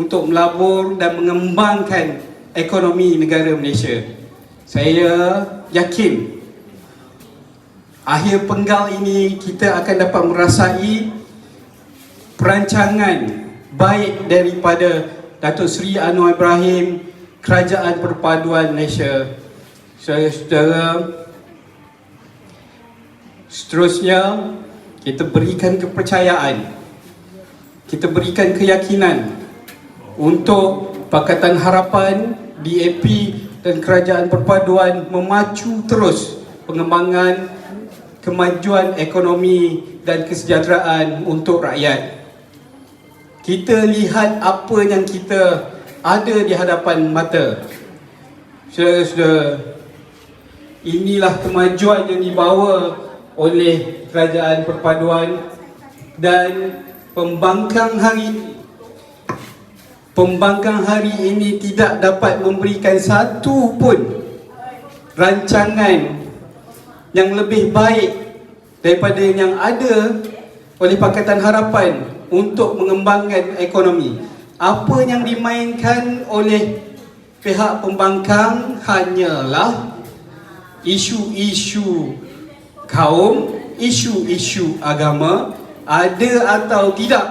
untuk melabur dan mengembangkan ekonomi negara Malaysia. Saya yakin akhir penggal ini kita akan dapat merasai perancangan baik daripada Datuk Seri Anwar Ibrahim Kerajaan Perpaduan Malaysia. Saudara-saudara, seterusnya kita berikan kepercayaan, kita berikan keyakinan untuk Pakatan Harapan, DAP dan Kerajaan Perpaduan memacu terus pengembangan kemajuan ekonomi dan kesejahteraan untuk rakyat. Kita lihat apa yang kita ada di hadapan mata. Saudara-saudara, inilah kemajuan yang dibawa oleh Kerajaan Perpaduan dan pembangkang hari pembangkang hari ini tidak dapat memberikan satu pun rancangan yang lebih baik daripada yang ada oleh Pakatan Harapan untuk mengembangkan ekonomi. Apa yang dimainkan oleh pihak pembangkang hanyalah isu-isu kaum, isu-isu agama, ada atau tidak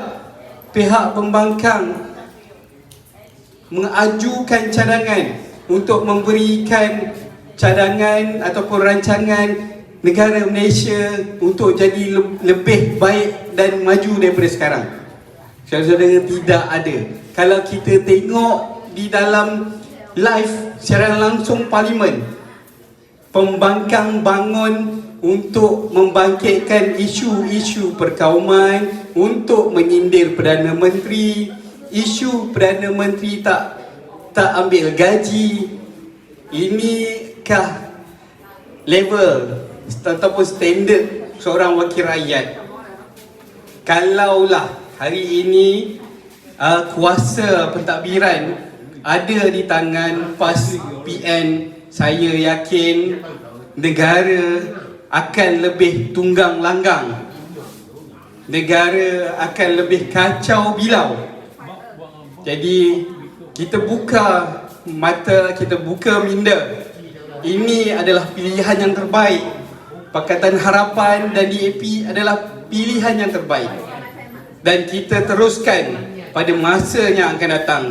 pihak pembangkang mengajukan cadangan untuk memberikan cadangan ataupun rancangan negara Malaysia untuk jadi le- lebih baik dan maju daripada sekarang. Saudara-saudara tidak ada. Kalau kita tengok di dalam live siaran langsung parlimen, pembangkang bangun untuk membangkitkan isu-isu perkauman, untuk menyindir Perdana Menteri, isu Perdana Menteri tak tak ambil gaji. Inikah level ataupun standard seorang wakil rakyat? Kalaulah hari ini uh, kuasa pentadbiran ada di tangan PAS PN, saya yakin negara akan lebih tunggang langgang. Negara akan lebih kacau bilau. Jadi kita buka mata, kita buka minda. Ini adalah pilihan yang terbaik. Pakatan Harapan dan DAP adalah pilihan yang terbaik. Dan kita teruskan pada masa yang akan datang.